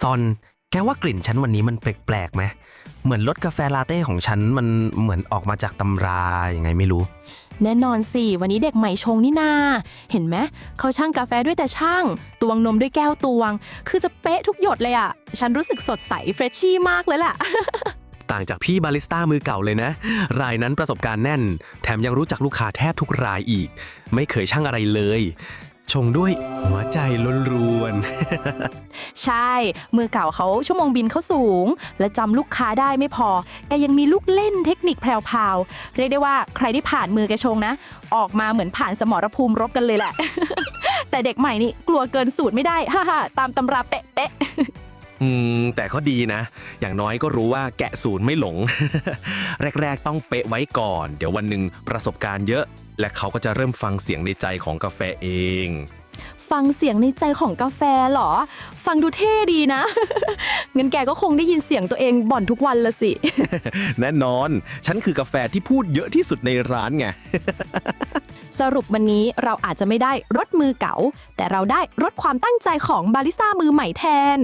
ซอน แกว่ากลิ่นฉันวันนี้มันแปลกๆไหม เหมือนรสกาแฟลาเต้ของฉันมันเหมือนออกมาจากตำราอย่างไงไม่รู้ แน่นอนสิ วันนี้เด็กใหม่ชงนี่นา เห็นไหมเขาช่างกาแฟด้วยแต่ช่าง ตวงนมด้วยแก้วตวง คือจะเป๊ะทุกหยดเลยอะฉันรู้สึกสดใสเฟรชชี่มากเลยแหละต่างจากพี่บาริสต้ามือเก่าเลยนะ รายนั้นประสบการณ์แน่น แถมยังรู้จักลูกค้าแทบทุกรายอีก ไม่เคยช่างอะไรเลย ชงด้วยหัวใจล้วนใช่ มือเก่าเขาชั่วโมงบินเขาสูง และจำลูกค้าได้ไม่พอ แกยังมีลูกเล่นเทคนิคแพรวๆเรียกได้ว่าใครที่ผ่านมือแกชงนะ ออกมาเหมือนผ่านสมรภูมิรบกันเลยแหละ แต่เด็กใหม่นี่กลัวเกินสูตรไม่ได้ฮ่าๆตามตำราเป๊ะๆ อืมแต่ก็ดีนะ อย่างน้อยก็รู้ว่าแกะศูนย์ไม่หลง แรก ๆ ต้องเป๊ะไว้ก่อน เดี๋ยววันหนึ่งประสบการณ์เยอะ และเขาก็จะเริ่มฟังเสียงในใจของกาแฟเอง ฟังเสียงในใจของกาแฟเหรอ ฟังดูเท่ดีนะ งั้นแกก็คงได้ยินเสียงตัวเองบ่อนทุกวันละสิ แน่นอน ฉันคือกาแฟที่พูดเยอะที่สุดในร้านไง สรุปวันนี้เราอาจจะไม่ได้รถมือเก๋าแต่เราได้รถความตั้งใจของบาริสต้ามือใหม่แทน